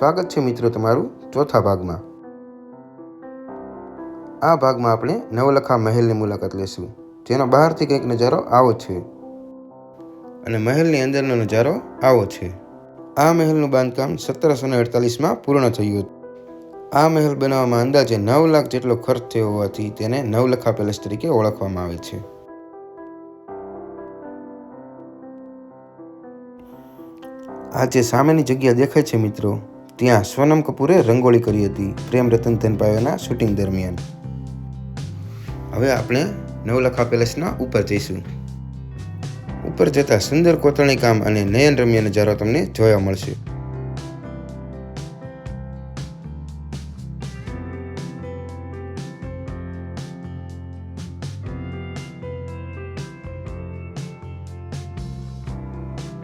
સ્વાગત છે મિત્રો તમારું ચોથા ભાગમાં. આ ભાગમાં આપણે નવલખા મહેલની મુલાકાત લેશું. જેનો બહારથી કંઈક નજારો આવો છે. અને મહેલની અંદરનો નજારો આવો છે. આ મહેલનું બાંધકામ સત્તરસો ને અડતાલીસમાં પૂર્ણ થયું હતું. આ મહેલ બનાવવામાં અંદાજે નવ લાખ જેટલો ખર્ચ થયો હોવાથી તેને નવલખા પેલેસ તરીકે ઓળખવામાં આવે છે. આ જે સામેની જગ્યા દેખાય છે મિત્રો ત્યાં સોનમ કપૂરે રંગોળી કરી હતી પ્રેમ રતન ધન પાયોના શૂટિંગ દરમિયાન. હવે આપણે નવલખા પેલેસના ઉપર જઈશું. ઉપર જતા સુંદર કોતરણી કામ અને નયન રમ્યા નજારો તમને જોવા મળશે.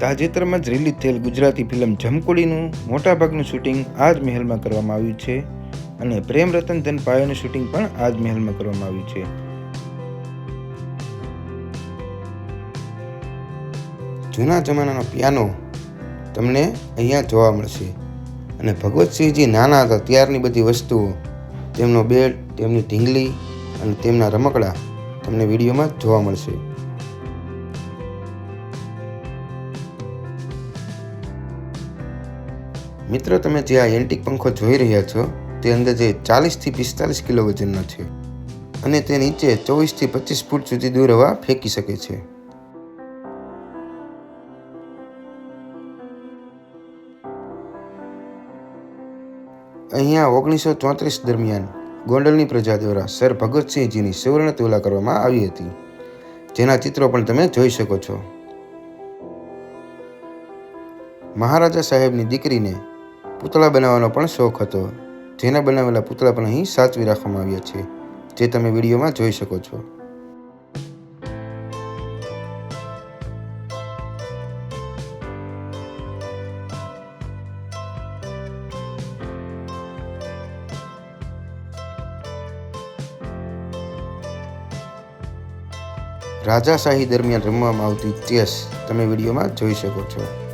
તાજેતરમાં જ રિલીઝ થયેલ ગુજરાતી ફિલ્મ જમકુડીનું મોટાભાગનું શૂટિંગ આ જ મહેલમાં કરવામાં આવ્યું છે અને પ્રેમ રતન ધન પાયોનું શૂટિંગ પણ આ જ મહેલમાં કરવામાં આવ્યું છે. જૂના જમાનાનો પિયાનો તમને અહીંયા જોવા મળશે અને ભગવતસિંહજી નાના હતા ત્યારની બધી વસ્તુઓ, તેમનો બેડ તેમની ઢીંગલી અને તેમના રમકડા તમને વિડીયોમાં જોવા મળશે. મિત્રો, તમે જે આ એન્ટિક પંખો જોઈ રહ્યા છો, તે અંદાજે ચાલીસથી પિસ્તાલીસ કિલો વજનનો છે અને તે નીચે ચોવીસથી પચીસ ફૂટ સુધી દૂર હવા ફેંકી શકે છે. અહીંયા ઓગણીસો ચોત્રીસ દરમિયાન ગોંડલની પ્રજા દ્વારા સર ભગતસિંહજીની સુવર્ણ તુલા કરવામાં આવી હતી. જેના ચિત્રો પણ તમે જોઈ શકો છો. મહારાજા સાહેબની દીકરીને પૂતળા બનાવવાનો પણ શોખ હતો. જેના બનાવેલા પૂતળા પણ અહીં સાચવી રાખવામાં આવ્યા છે, જે તમે વિડીયોમાં જોઈ શકો છો. રાજાશાહી દરમિયાન રમવામાં આવતી ચેસ તમે વિડીયોમાં જોઈ શકો છો.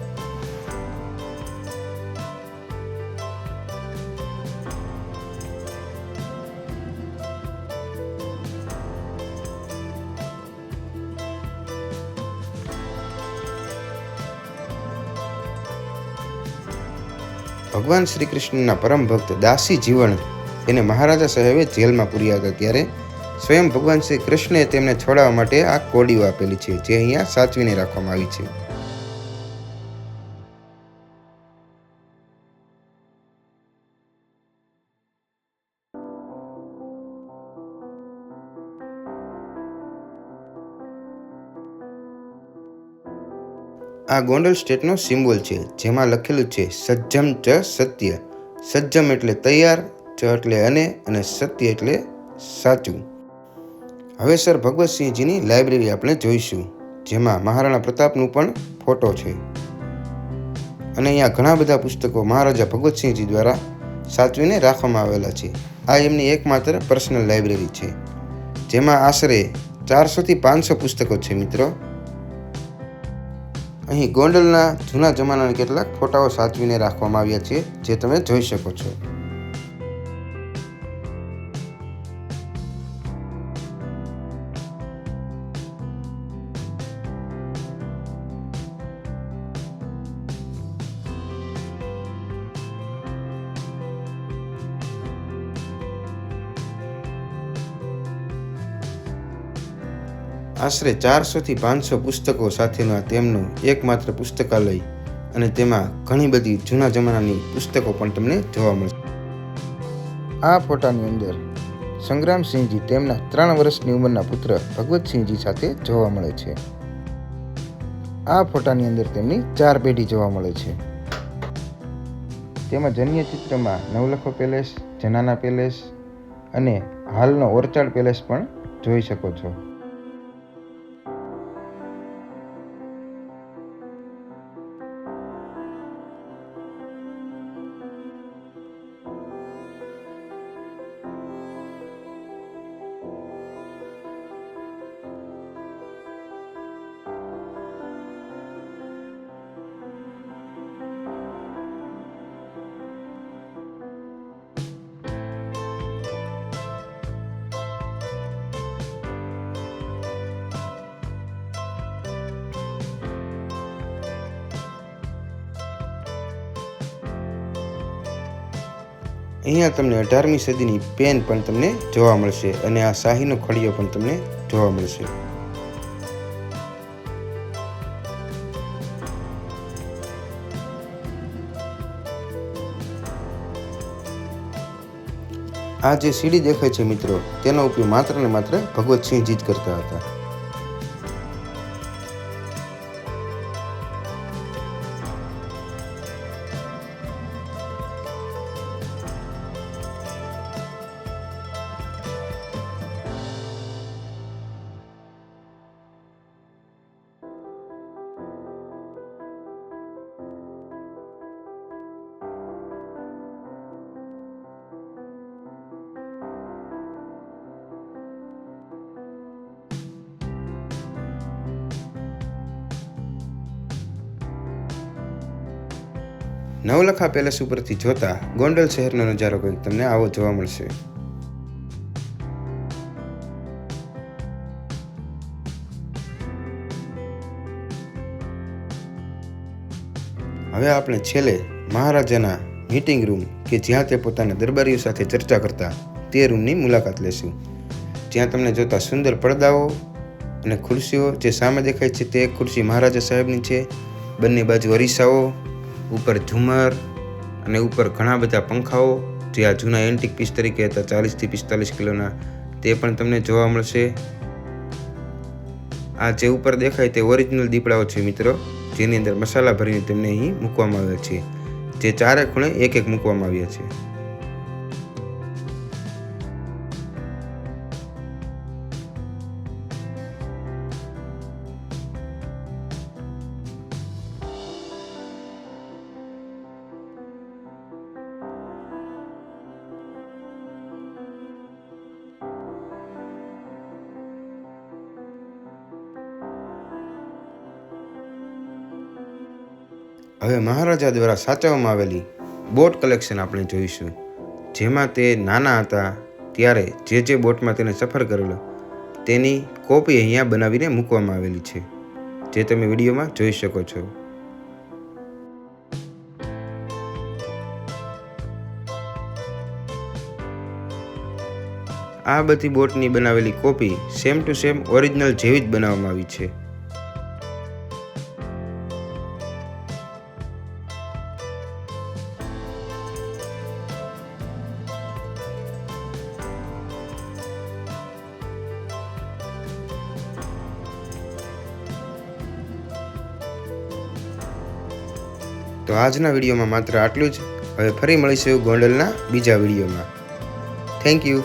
ભગવાન શ્રી કૃષ્ણના પરમ ભક્ત દાસી જીવણ એને મહારાજા સાહેબે જેલમાં પૂર્યા હતા ત્યારે સ્વયં ભગવાન શ્રી કૃષ્ણે તેમને છોડાવવા માટે આ કોડીઓ આપેલી છે, જે અહીંયા સાચવીને રાખવામાં આવી છે. આ ગોંડલ સ્ટેટનો સિમ્બોલ છે, જેમાં લખેલું છે, સજ્જમ ચ સત્ય. સજ્જમ એટલે તૈયાર, ચ એટલે અને અને સત્ય એટલે સાચું. હવે સર ભગવતસિંહજીની લાઇબ્રેરી આપણે જોઈશું, જેમાં મહારાણા પ્રતાપનું પણ ફોટો છે. અને અહીંયા ઘણા બધા પુસ્તકો મહારાજા ભગવતસિંહજી દ્વારા સાચવીને રાખવામાં આવેલા છે. આ એમની એકમાત્ર પર્સનલ લાઇબ્રેરી છે, જેમાં આશરે ચારસોથી પાંચસો પુસ્તકો છે મિત્રો. અહીં ગોંડલના જૂના જમાનાના કેટલાક ફોટાઓ સાચવીને રાખવામાં આવ્યા છે, જે તમે જોઈ શકો છો. આશરે ચારસોથી પાંચસો પુસ્તકો સાથેનું આ તેમનું એકમાત્ર પુસ્તકાલય અને તેમાં ઘણી બધી જૂના જમાનાની પુસ્તકો પણ તમને જોવા મળશે. આ ફોટાની અંદર સંગ્રામસિંહજી તેમના ત્રણ વર્ષની ઉંમરના પુત્ર ભગવતસિંહજી સાથે જોવા મળે છે. આ ફોટાની અંદર તેમની ચાર પેઢી જોવા મળે છે. તેમાં જન્ય ચિત્રમાં નવલખો પેલેસ, જનાના પેલેસ અને હાલનો ઓરચાડ પેલેસ પણ જોઈ શકો છો. અહીંયા તમને અઢારમી સદીની પેન પણ તમને જોવા મળશે અને આ શાહીનો ખડીયો પણ તમને જોવા મળશે. આ જે સીડી દેખાય છે મિત્રો, તેનો ઉપયોગ માત્ર ને માત્ર ભગવતસિંહજી જ કરતા હતા. નવલખા પેલેસ ઉપરથી જોતા ગોંડલ શહેરનો નજારો કંઈક તમને આવો જોવા મળશે. હવે આપણે છેલ્લે મહારાજાના મીટિંગ રૂમ કે જ્યાં તે પોતાના દરબારીઓ સાથે ચર્ચા કરતા તે રૂમની મુલાકાત લેશું. જ્યાં તમને જોતા સુંદર પડદાઓ અને ખુરશીઓ જે સામે દેખાય છે તે ખુરશી મહારાજા સાહેબની છે. બંને બાજુ અરીસાઓ ઉપર ઝુમર અને ઉપર ઘણા બધા પંખાઓ, જે આ જૂના એન્ટિક પીસ તરીકે હતા, ચાલીસથી પિસ્તાલીસ કિલોના, તે પણ તમને જોવા મળશે. આ જે ઉપર દેખાય તે ઓરિજિનલ દીપડાઓ છે મિત્રો, જેની અંદર મસાલા ભરીને તેમને અહીં મૂકવામાં આવ્યા છે. જે ચારે ખૂણે એક એક મૂકવામાં આવ્યા છે. હવે મહારાજા દ્વારા સાચવવામાં આવેલી બોટ કલેક્શન આપણે જોઈશું. જેમાં તે નાના હતા, ત્યારે જે જે બોટમાં તેને સફર કરેલો, તેની કોપી અહીંયા બનાવીને મૂકવામાં આવેલી છે, જે તમે વિડીયોમાં જોઈ શકો છો. આ બધી બોટની બનાવેલી copy same to same original જેવી જ બનાવવામાં આવી છે. તો આજના વિડીયોમાં માત્ર આટલું જ. હવે ફરી મળીશું ગોંડલના બીજા વિડીયોમાં. Thank you